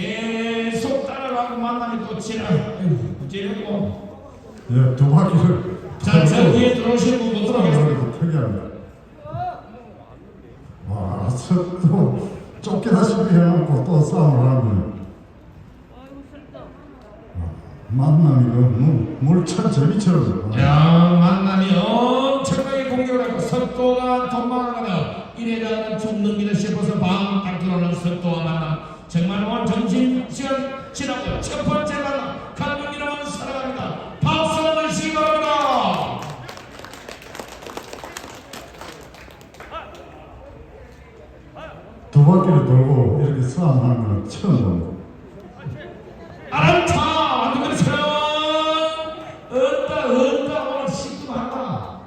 계속 따라가고 만나면 또 지나. 찌르고. 예, 두 바퀴를. 자, 저 뒤에 들어오시는 분못 들어가겠습니다. 도 특이합니다. 와, 또 쫓기다시피 해놓고 또 싸움을 하는. 만남이 그 물찬 제비처럼. 야 만남이 엄청나게 공격을 하고 석도가 돈만하다 이래가는 죽는기도 싶어서 방딱 들어오는 석도와 만남 정말 오늘 점심시간 지나고 첫 번째 만남 강릉 이름은 사랑합니다 박수 한번 주시기 바랍니다 두 바퀴를 돌고 이렇게 싸움하는 건 처음 봅니다. 아람차 완전 그렇죠 얻다 얻다 오늘 시큼하다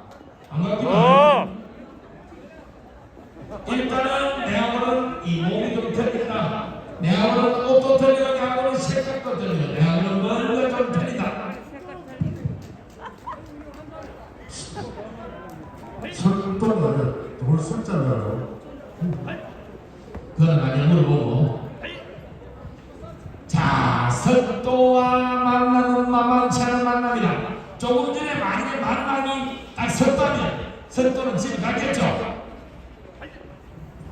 안 가기만 일단은 내하고는 이 몸이 좀 틀리다. 내하고는 옷도 틀리고 내하고는 색깔도 틀리고 내하고는 머리가 좀 틀리다. 석도가 돌 물어 보고. 자, 석도와 만나는 만만치 않은 만남이다. 조금 전에 만약에 만남이 딱 섰다면 석도는 집에 갔겠죠.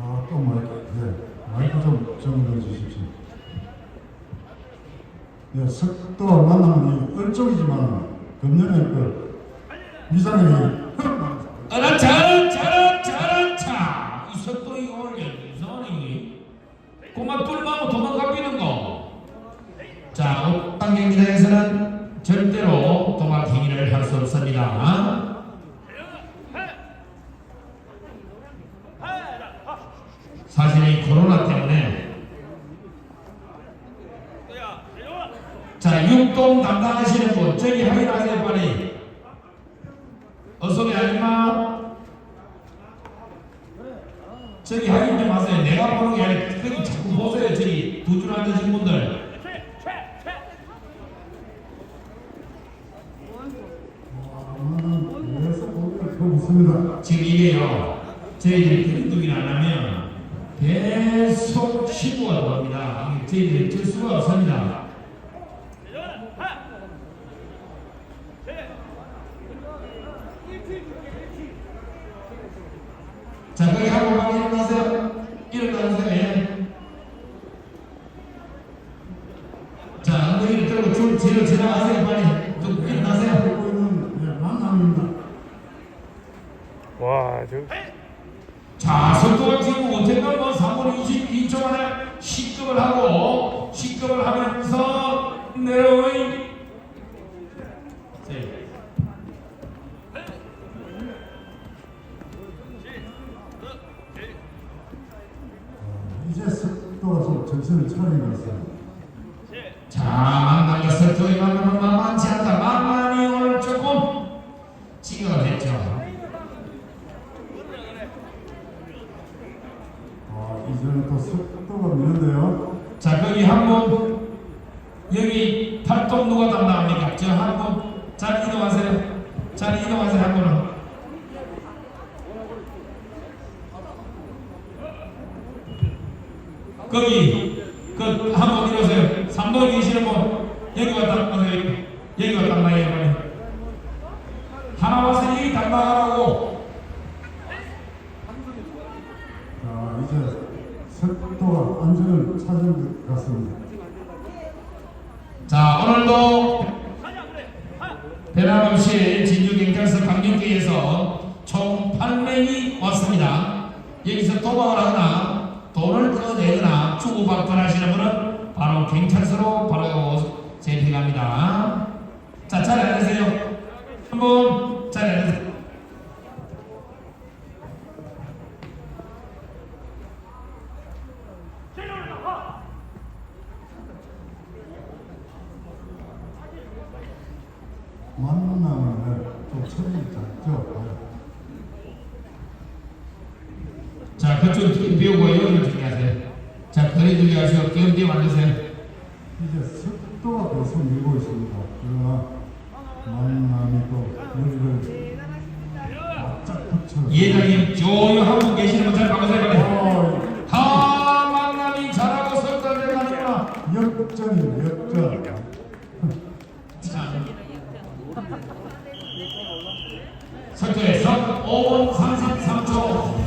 아, 또 마이크, 예, 마이크 좀, 좀 넣어주십시오. 예, 석도와 만나면 이 얼쪽이지만 금년에 그 미장이 어라 잘한 잘한 잘한 차. 이 석도 이거 오늘 이상하네 이게. 그만 뚫마고 도망가비는 거. 자, 옥방 경기장에서는 절대로 도망 행위를 할 수 없습니다. 사실 이 코로나 때문에 자, 육동 담당하시는 분 저기 확인하세요 빨리. 어서 오게 아줌마. 저기 확인 좀 하세요. 내가 보는 게 아니라 저기 자꾸 보세요. 저기 두 줄 앉으신 분들. 그래서 더 무섭니다. 지금 이게요. 저희들이 그림독이 안 하면 계속 신고가 들어갑니다. 저희들이 들 수가 없습니다. 자, 거기 하고 바로 일어나세요. 일어나세요. 예. 자, 엉덩이를 들고 줄 뒤로 지나가세요. 빨리. 좀 일어나세요. 하고 있는 예, 만남입니다. 와, 저 자, 지금 어쨌든 뭐 3분 22초 만에 시급을 하고 시급을 하면서 내려오이 네. 이제 좀 정신을 있어요. 자, 만남과 속도의 만남은 만만치 않다. 만남이 오늘 조금 지겨가 됐죠. 아, 이제는 또 석도가 미는데요. 자, 거기 한 분, 여기 활동 누가 담당합니까? 저한 분, 잘 이동하세요. 잘 이동하세요, 한 분은. 거기, 그, 한분 이러세요. 3번 계시는 분, 여기 왔다, 오세요. 여기 왔다, 빨리. 하나 와서 여기 담당하라고. 자, 이제 찾은 것 같습니다. 자 오늘도 변함없이 진주경찰서 강력계에서 총 8명이 왔습니다. 여기서 도박을 하거나 돈을 꺼내거나 주고받거나 하시는 분은 바로 경찰서로 바로 재피갑니다. 자 자리 앉으세요. 한번 자리 앉으세요. 만남은 또 처리 작죠. 자 그쪽 비우고 여기를 정리하세요. 자 자, 거리두기 하시고 경기 만드세요. 이제 속도가 계속 밀고 있습니다. 그러나 만남이 또 머리를 바짝 붙여. 이회장님 조용 한분 계시는 분잘 박으세요. 빨리. 어, 하 만남이 잘하고 석달대 가는구나. 역전이네 역전. 5분 33초